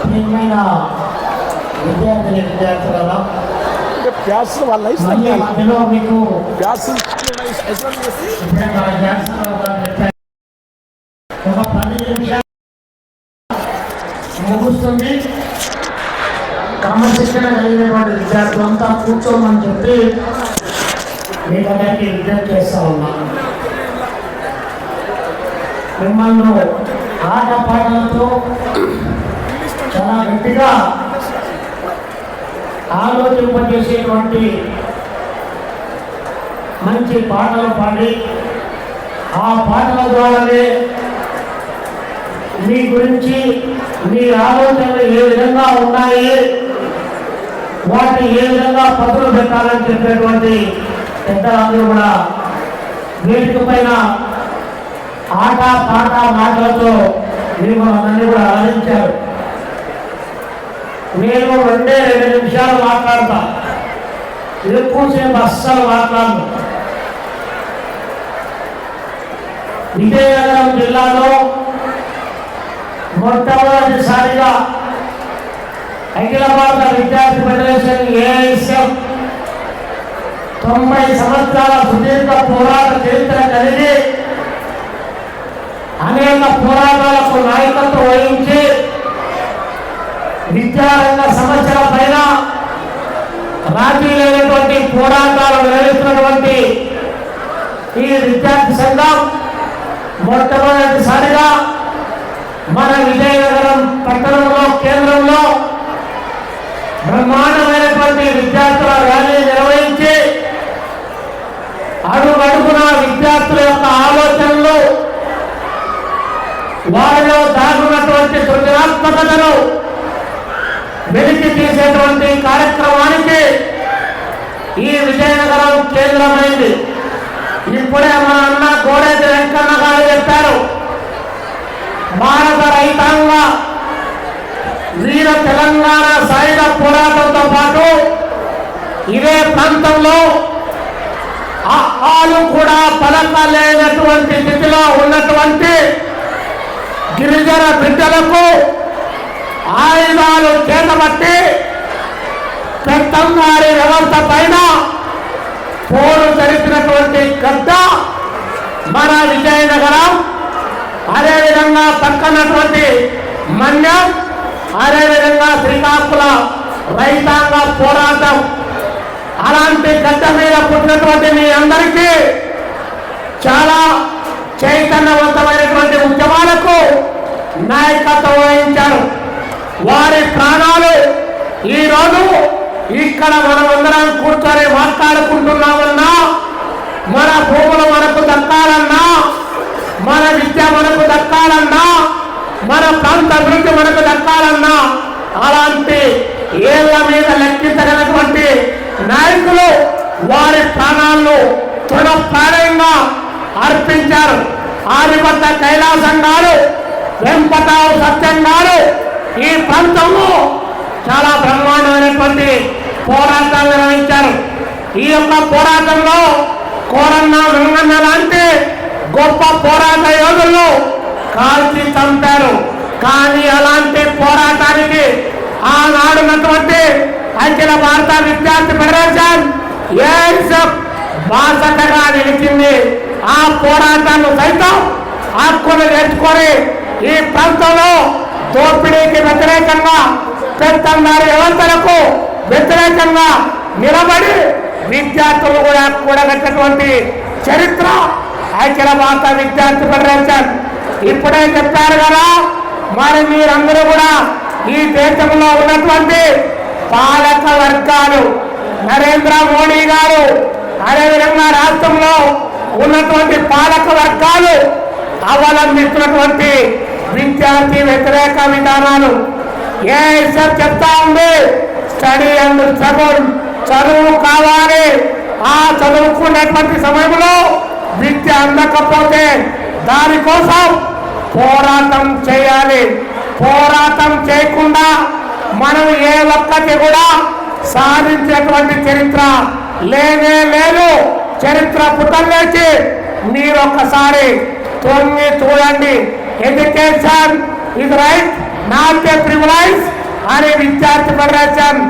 ప్రియమైన విద్యార్థిని విద్యార్థులలో ప్యాస్ మీకు ముగుస్తుంది. క్రమశిక్షణ కలిగినటువంటి విద్యార్థులంతా కూర్చోమని చెప్పి మీ విజ్ఞప్తి చేస్తా ఉన్నాను మిమ్మల్ని ఆట పాటలతో చాలా గట్టిగా ఆలోచింపజేసేటువంటి మంచి పాటలు పాడి ఆ పాటల ద్వారానే మీ గురించి మీ ఆలోచనలు ఏ విధంగా ఉన్నాయి వాటిని ఏ విధంగా పదులు పెట్టాలని చెప్పేటువంటి పెద్దలందరూ కూడా వేదిక పైన ఆట పాట మాటలతో మిమ్మల్ని అందరినీ కూడా ఆలోచించారు నేను రెండే రెండు నిమిషాలు మాట్లాడతా. ఎక్కువసేపు అస్సలు మాట్లాడను. విజయనగరం జిల్లాలో మొట్టమొదటిసారిగా అఖిల భారత విద్యార్థి ఫెడరేషన్ ఏఐఎస్ఎఫ్ తొంభై సంవత్సరాల సుదీర్ఘ పోరాట చరిత్ర కలిగి అనేక పోరాటాలకు నాయకత్వం వహించి విద్యారంగ సమస్యల పైన రాజీ లేనటువంటి పోరాటాలు నిర్వహిస్తున్నటువంటి ఈ విద్యార్థి సంఘం మొట్టమొదటిసారిగా మన విజయనగరం పట్టణంలో కేంద్రంలో బ్రహ్మాండమైనటువంటి విద్యార్థుల ర్యాలీ నిర్వహించి అడుగడుగున విద్యార్థుల యొక్క ఆలోచనలు వారిలో దాగున్నటువంటి సృజనాత్మకతను వెలికి తీసేటువంటి కార్యక్రమానికి ఈ విజయనగరం కేంద్రమైంది. ఇప్పుడే మన అన్న గోడేది వెంకన్న గారు చెప్పారు భారత రైతాంగ వీర తెలంగాణ సాయుధ పోరాటంతో పాటు ఇదే ప్రాంతంలో ఆ ఆలు కూడా పలకలేనటువంటి స్థితిలో ఉన్నటువంటి గిరిజన బిడ్డలకు ఆయుధాలు చేతబట్టి పెద్దంగారి వ్యవస్థ పైన పోరు జరిపినటువంటి గద్ద మన విజయనగరం అదేవిధంగా పక్కనటువంటి మన్యం అదేవిధంగా శ్రీకాకుళ రైతాంగ పోరాటం. అలాంటి గడ్డ మీద పుట్టినటువంటి మీ అందరికీ చాలా చైతన్యవంతమైనటువంటి ఉద్యమాలకు నాయకత్వం వహించారు. వారి ప్రాణాలు ఈరోజు ఇక్కడ మనమందరం కూర్చొని మాట్లాడుకుంటున్నామన్నా మన భూములు మనకు దక్కాలన్నా మన విద్య మనకు దక్కాలన్నా మన ప్రాంత అభివృద్ధి మనకు దక్కాలన్నా అలాంటి ఏళ్ళ మీద లెక్కించగలటువంటి నాయకులు వారి ప్రాణాలను తృణప్రాయంగా అర్పించారు. ఆదిపట్ల కైలాసం గారు వెంపటావు సత్యం గారు ఈ ప్రాంతంలో చాలా బ్రహ్మాండమైనటువంటి పోరాటాలు నిర్వహించారు. ఈ యొక్క పోరాటంలో కోరన్న వెంగన్న లాంటి గొప్ప పోరాట యోధులు కాల్చి చంపారు. కానీ అలాంటి పోరాటానికి ఆనాడున్నటువంటి అఖిల భారత విద్యార్థి ఫెడరేషన్ బాసటగా నిలిచింది. ఆ పోరాటాన్ని సైతం హక్కులు నేర్చుకొని ఈ ప్రాంతంలో దోపిడీకి వ్యతిరేకంగా పెత్తందారి యువతలకు వ్యతిరేకంగా నిలబడి విద్యార్థులు కూడా కూడగట్టినటువంటి చరిత్ర అఖిల భారత విద్యార్థి ఫెడరేషన్. ఇప్పుడే చెప్పారు కదా మరి మీరందరూ కూడా ఈ దేశంలో ఉన్నటువంటి పాలక వర్గాలు నరేంద్ర మోడీ గారు అదేవిధంగా రాష్ట్రంలో ఉన్నటువంటి పాలక వర్గాలు అవలంబిస్తున్నటువంటి విద్యార్థి వ్యతిరేక విధానాలు. ఏఎస్ఎఫ్ చెప్తా ఉంది? స్టడీ అండ్ స్ట్రగుల్ చదువు కావాలి. ఆ చదువుకునేటువంటి సమయంలో విద్య అందకపోతే దానికోసం పోరాటం చేయాలి. పోరాటం చేయకుండా మనం ఏ ఒక్కటి కూడా సాధించేటువంటి చరిత్ర లేనే లేదు. చరిత్ర పుటల్లేచి మీరు ఒక్కసారి తొంగి చూడండి. ఎడ్యుకేషన్ ఇది రైట్ నాట్ ఏ ప్రివిలైజ్ అనే విద్యార్థి ఫెడరేషన్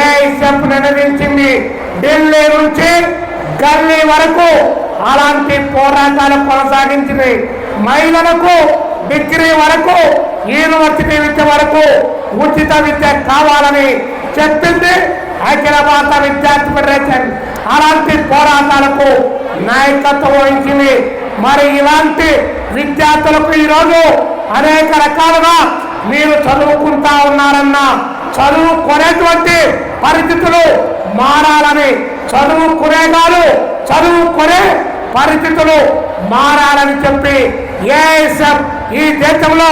ఏఐసెఫ్ నిర్ణయించింది? ఢిల్లీ నుంచి గల్లీ వరకు అలాంటి పోరాటాలు కొనసాగించింది. మహిళలకు డిగ్రీ వరకు యూనివర్సిటీ విద్య వరకు ఉచిత విద్య కావాలని చెప్పింది అఖిల భారత విద్యార్థి ఫెడరేషన్ అలాంటి పోరాటాలకు నాయకత్వం వహించింది మరి ఇలాంటి విద్యార్థులకు ఈరోజు అనేక రకాలుగా మీరు చదువుకుంటా ఉన్నారన్న చదువుకునేటువంటి పరిస్థితులు మారాలని చదువుకునే కాదు చదువుకునే పరిస్థితులు మారాలని చెప్పి ఏఎస్ఎఫ్ ఈ దేశంలో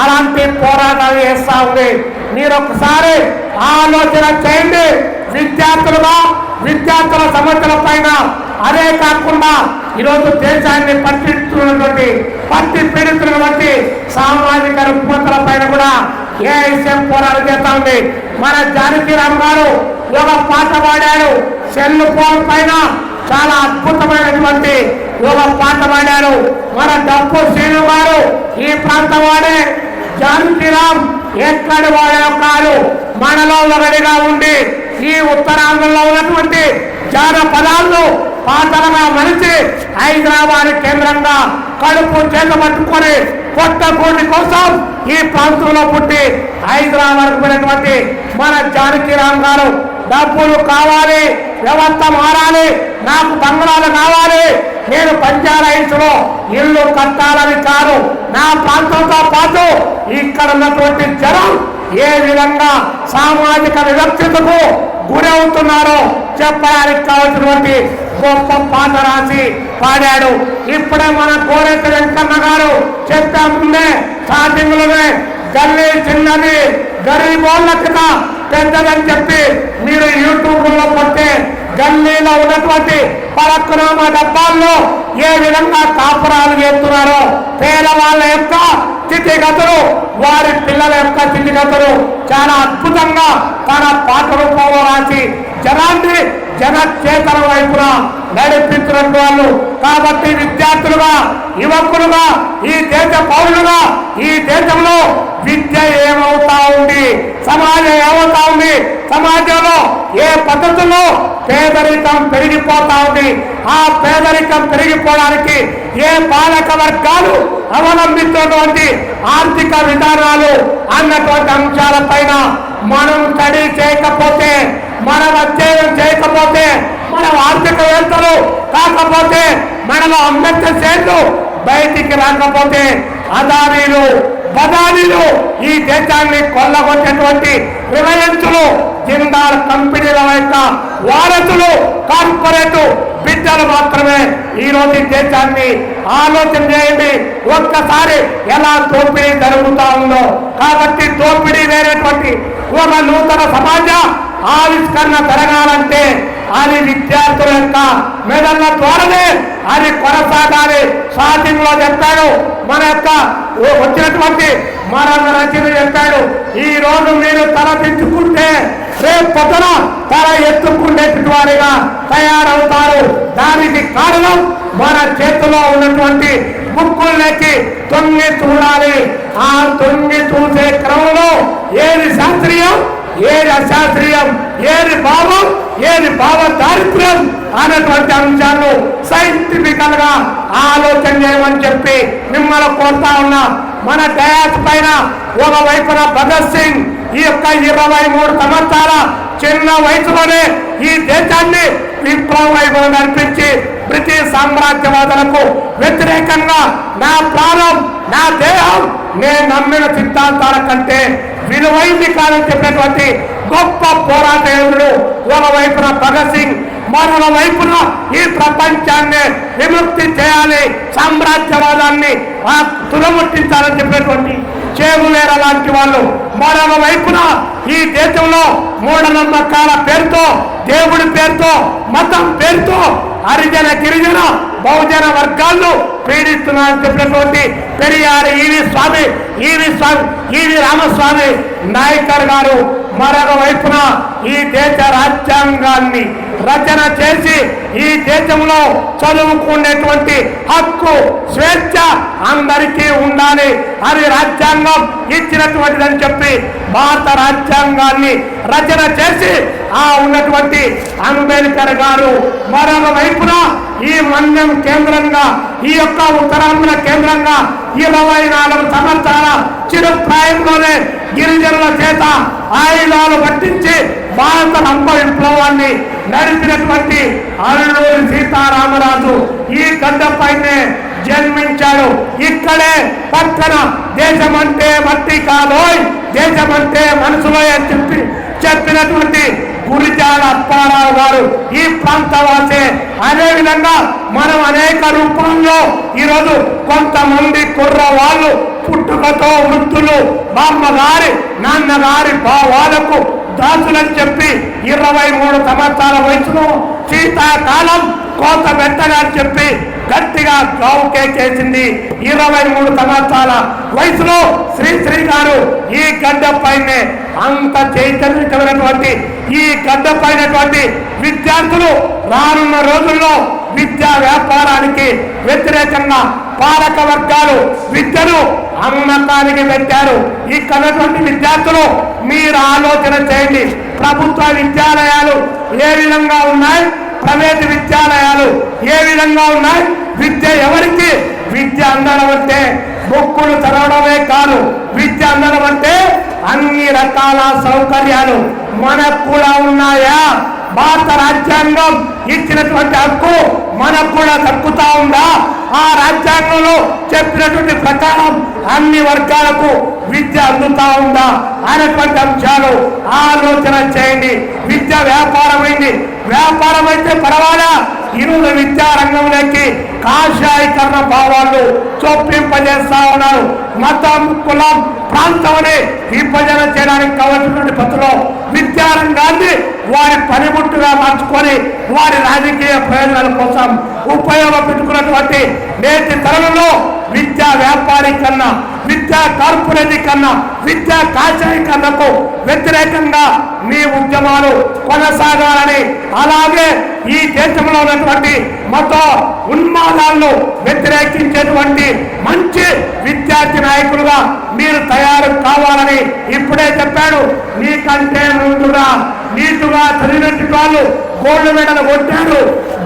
అలాంటి పోరాటాలు చేస్తా ఉంది. మీరు ఒకసారి ఆలోచన చేయండి. విద్యార్థులుగా విద్యార్థుల సమస్యల పైన అదే కాకుండా ఈరోజు దేశాన్ని పట్టిస్తున్నటువంటి పట్టి పీడితున్నటువంటి సామాజిక రుగ్మతల పైన కూడా ఏఐసీఎం పోరాటం చేస్తా ఉంది. మన జానకీరామ్ గారు ఒక పాట పాడారు. సెల్ ఫోన్ పైన చాలా అద్భుతమైనటువంటి ఒక పాట పాడారు. మన డప్పు శ్రీను గారు ఈ ప్రాంతం వాడే జానకీరామ్ ఎక్కడి వాడే కాదు. మనలో ఒకటిగా ఉండి ఈ ఉత్తరాంధ్రలో ఉన్నటువంటి జానపదాలను పాటలుగా మలిచి హైదరాబాద్ కేంద్రంగా కడుపు చేత పట్టుకొని పొట్టకూడి కోసం ఈ ప్రాంతంలో పుట్టి హైదరాబాద్ పోయినటువంటి మన జానకీరామ్ గారు డబ్బులు కావాలి వ్యవస్థ మారాలి నాకు బంగ్లాలు కావాలి నేను పంచాయత్లో ఇల్లు కట్టాలని కాదు నా ప్రాంతంతో పాటు ఇక్కడ ఉన్నటువంటి జనం ఏ విధంగా సామాజిక వివక్షతకు గురవుతున్నారో చెప్పడానికి కావాల్సినటువంటి గొప్ప పాట రాసి పాడాడు. ఇప్పుడే మన కోరేట వెంకన్న గారు చెప్తా ముందే స్టార్టింగ్లోనే గల్లీ చిన్నది గరీబోళ్ళ కింద పెద్దదని చెప్పి మీరు యూట్యూబ్లో కొట్టే గల్లీలో ఉన్నటువంటి పలక్కునామా డబ్బాల్లో ఏ విధంగా కాపురాలు చేస్తున్నారో పేదవాళ్ళ యొక్క స్థితిగతులు వారి పిల్లల యొక్క స్థితిగతులు చాలా అద్భుతంగా తన పాట రూపంలో రాసి జనాన్ని జన చేతల వైపున నడిపించడం వాళ్ళు. కాబట్టి విద్యార్థులుగా యువకులుగా ఈ దేశ పౌరులుగా ఈ దేశంలో విద్య ఏమవుతా ఉంది? సమాజం ఏమవుతా ఉంది? సమాజంలో ఏ పద్ధతుల్లో పేదరికం పెరిగిపోతా ఉంది? ఆ పేదరికం పెరిగిపోవడానికి ఏ పాలక వర్గాలు అవలంబిస్తున్నటువంటి ఆర్థిక విధానాలు అన్నటువంటి అంశాలపైన మనం స్టడీ చేయకపోతే మనం అధ్యయనం చేయకపోతే మనం ఆర్థికవేత్తలు కాకపోతే మనలో అంబేద్కర్ చేతులు బయటికి రాకపోతే అదానీలు బదానీలు ఈ దేశాన్ని కొల్లగొట్టేటువంటి రిలయన్స్లు జిందాల్ కంపెనీల యొక్క వారసులు కార్పొరేట్ బిడ్డలు మాత్రమే ఈ రోజు దేశాన్ని ఆలోచన చేయండి. ఒక్కసారి ఎలా దోపిడీ జరుగుతా ఉందో. కాబట్టి దోపిడీ లేనటువంటి ఒక నూతన సమాజ ఆవిష్కరణ పెరగాలంటే అది విద్యార్థుల యొక్క మెదళ్ళ ద్వారానే అది కొనసాగాలి. స్టార్టింగ్లో చెప్పాడు మన యొక్క వచ్చినటువంటి మరణ రచన చెప్పాడు ఈ రోజు మీరు తలపించుకుంటే రేపు పొద్దున తల ఎత్తుకునేటువంటి వారిగా తయారవుతారు. దానికి కారణం మన చేతిలో ఉన్నటువంటి బుక్కుల్లోకి తొంగి చూడాలి. ఆ తొంగి చూసే క్రమంలో ఏది శాస్త్రీయం? ఏది అశాస్త్రీయం ఏది భావం ఏది భావ దారిద్ర్యం అనేటువంటి అంశాలను సైంటిఫికల్గా ఆలోచన చేయమని చెప్పి మిమ్మల్ని కోరుతా ఉన్నా. మన డయాస్ పైన ఒక వైపున భగత్ సింగ్ ఈ యొక్క ఇరవై మూడు సంవత్సరాల చిన్న వయసులోనే ఈ దేశాన్ని విప్లవ వైపు నడిపించి బ్రిటిష్ సామ్రాజ్యవాదులకు వ్యతిరేకంగా నా ప్రాణం నా దేహం నేను నమ్మిన సిద్ధాంతాల కంటే విలువైంది కాదని చెప్పినటువంటి గొప్ప పోరాట యోధుడు ఒక వైపున భగత్ సింగ్ మరొక వైపున ఈ ప్రపంచాన్ని విముక్తి చేయాలి సామ్రాజ్యవాదాన్ని ఆ తులముట్టించాలని చెప్పినటువంటి చేగులేర లాంటి వాళ్ళు. మరొక వైపున ఈ దేశంలో మూఢనమ్మకాల పేరుతో దేవుడి పేరుతో మతం పేరుతో హరిజన గిరిజన బహుజన వర్గాలను పీడిస్తున్నారని చెప్పినటువంటి పెరియార్ ఈవి స్వామి ఈవి స్వామి ఈవి రామస్వామి నాయకర్ గారు మరొక వైపున ఈ దేశ రాజ్యాంగాన్ని రచన చేసి ఈ దేశంలో చదువుకునేటువంటి హక్కు స్వేచ్ఛ అందరికీ ఉండాలి. అది రాజ్యాంగం ఇచ్చినటువంటిదని చెప్పి భారత రాజ్యాంగాన్ని రచన చేసి ఆ ఉన్నటువంటి అంబేద్కర్ గారు మరొక వైపున ఈ మన్యం కేంద్రంగా ఈ యొక్క ఉత్తరాంధ్ర కేంద్రంగా ఇరవై నాలుగు సంవత్సరాల చిరు ప్రాయంలోనే గిరిజనుల చేత ఆయుధాలు పట్టించి భారత రంప విప్లవాన్ని నడిపినటువంటి అల్లూరి సీతారామరాజు ఈ గడ్డపైనే జన్మించాడు. ఇక్కడే పక్కన దేశమంటే మట్టి కాదోయ్ దేశమంటే మనసులో అని చెప్పి చెప్పినటువంటి గురిజాల అప్పారావు గారు ఈ ప్రాంతవాసే అదే విధంగా మనం అనేక రూపంలో ఈరోజు కొంతమంది కుర్ర వాళ్ళు పుట్టుకతో వృత్తులు బామ్మగారి నాన్నగారి భావాలకు దాసులని చెప్పి ఇరవై మూడు సంవత్సరాల వయసులో శీతాకాలం కోత పెట్టగా చెప్పి గట్టిగా గావుకే చేసింది. ఇరవై మూడు సంవత్సరాల వయసులో శ్రీశ్రీ గారు ఈ గడ్డ పైనే అంత చైతన్యమైనటువంటి ఈ గడ్డ పైనటువంటి విద్యార్థులు రానున్న రోజుల్లో విద్యా వ్యాపారానికి వ్యతిరేకంగా పాలక వర్గాలు విద్యను అమ్మకానికి పెట్టారు. ఇక్కడటువంటి విద్యార్థులు మీరు ఆలోచన చేయండి. ప్రభుత్వ విద్యాలయాలు ఏ విధంగా ఉన్నాయి? ప్రైవేటు విద్యాలయాలు ఏ విధంగా ఉన్నాయి? విద్య ఎవరికి? విద్య అందడం అంటే బుక్కులు చదవడమే కాదు. విద్య అందడం అంటే అన్ని రకాల సౌకర్యాలు మనకు కూడా ఉన్నాయా? భారత రాజ్యాంగం ఇచ్చినటువంటి హక్కు మనకు కూడా దక్కుతా ఉందా? ఆ రాజ్యాంగంలో చెప్పినటువంటి ప్రకారం అన్ని వర్గాలకు విద్య అందుతా ఉందా? అనేటువంటి అంశాలు ఆలోచన చేయండి. విద్య వ్యాపారమైంది. వ్యాపారం అయితే పర్వాలా? ఇరువుల విద్యారంగంలోకి కాషాయకరణ భావాలు చొప్పింపజేస్తా ఉన్నారు. మతం కులం ప్రాంతం అని విభజన చేయడానికి కావాల్సినటువంటి పద్ధతిలో విద్యారంగాన్ని వారి పనిముట్టుగా మార్చుకొని వారి రాజకీయ ప్రయోజనాల కోసం ఉపయోగపెట్టుకున్నటువంటి నేటి తరంలో విద్యా వ్యాపారి కన్నా విద్యా కార్పొరేట్ కన్నా విద్యా కాషాయకరణకు వ్యతిరేకంగా మీ ఉద్యమాలు కొనసాగాలని అలాగే ఈ దేశంలో ఉన్నటువంటి మత ఉన్మాదాలను వ్యతిరేకించేటువంటి మంచి విద్యార్థి నాయకులుగా మీరు తయారు కావాలని ఇప్పుడే చెప్పాడు. మీకంటే ముందుగా నీటుగా చదివినట్టు వాళ్ళు గోల్డ్ మెడల్ కొట్టారు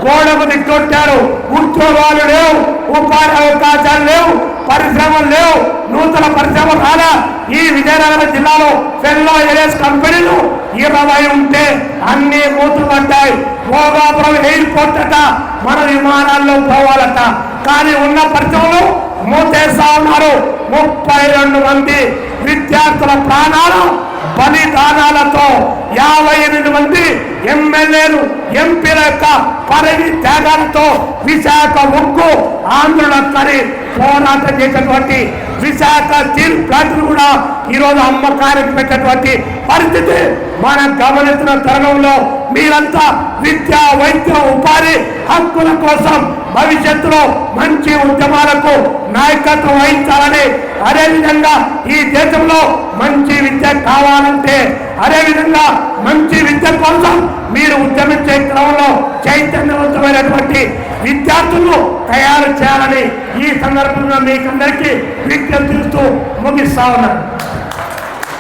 గోడకు దిగ్గొట్టారు ఉద్యోగాలు లేవు ఉపాధి అవకాశాలు లేవు పరిశ్రమలు లేవు. నూతన పరిశ్రమలు రాలా. ఈ విజయనగరం జిల్లాలో ఫెల్లో ఎరేస్ కంపెనీలు ఇరవై ఉంటే అన్ని మూతులు పడ్డాయి భోగాపురం ఎయిర్పోర్ట్ అట మన విమానాల్లో పోవాలట. కానీ ఉన్న పరిశ్రమలు మూతేస్తా ఉన్నారు. ముప్పై రెండు మంది విద్యార్థుల ప్రాణాలు బలిదానాలతో యాభై ఎనిమిది మంది ఎమ్మెల్యేలు ఎంపీల యొక్క పదవి త్యాగాలతో విశాఖ ఉక్కు ఆంధ్రులక్కని పోరాటం చేసినటువంటి విశాఖ స్టీల్ ప్లాంట్ కూడా ఈరోజు అమ్మకానికి పెట్టినటువంటి పరిస్థితి మనం గమనించిన తరుణంలో మీరంతా విద్య వైద్య ఉపాధి హక్కుల కోసం భవిష్యత్తులో మంచి ఉద్యమాలకు నాయకత్వం వహించాలని అదేవిధంగా ఈ దేశంలో మంచి విద్య కావాలంటే అదేవిధంగా మంచి విద్య కోసం మీరు ఉద్యమించే క్రమంలో చైతన్యవంతమైనటువంటి విద్యార్థులను తయారు చేయాలని ఈ సందర్భంగా మీకందరికీ విజ్ఞప్తిస్తూ ముగిస్తా ఉన్నాను.